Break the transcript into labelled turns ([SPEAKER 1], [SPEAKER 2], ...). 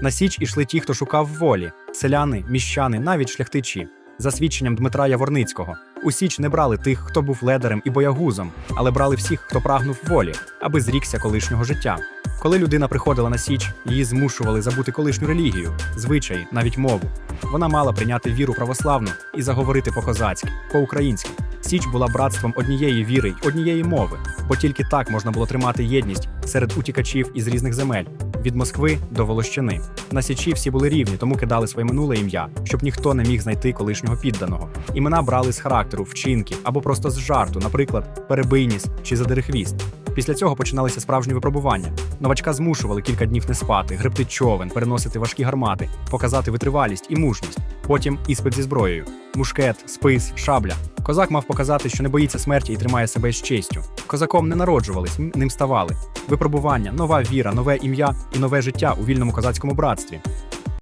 [SPEAKER 1] На січ ішли ті, хто шукав волі: селяни, міщани, навіть шляхтичі. За свідченням Дмитра Яворницького, у січ не брали тих, хто був ледарем і боягузом, але брали всіх, хто прагнув волі, аби зрікся колишнього життя. Коли людина приходила на січ, її змушували забути колишню релігію, звичаї, навіть мову. Вона мала прийняти віру православну і заговорити по-козацьки, по-українськи. Січ була братством однієї віри й однієї мови, бо тільки так можна було тримати єдність серед утікачів із різних земель від Москви до Волощини. На січі всі були рівні, тому кидали своє минуле ім'я, щоб ніхто не міг знайти колишнього підданого. Імена брали з характеру, вчинків або просто з жарту, наприклад, перебийність чи задерехвіст. Після цього починалися справжні випробування. Новачка змушували кілька днів не спати, гребти човен, переносити важкі гармати, показати витривалість і мужність. Потім іспит зі зброєю, мушкет, спис, шабля. Козак мав показати, що не боїться смерті і тримає себе з честю. Козаком не народжувались, ним ставали. Випробування, нова віра, нове ім'я і нове життя у вільному козацькому братстві.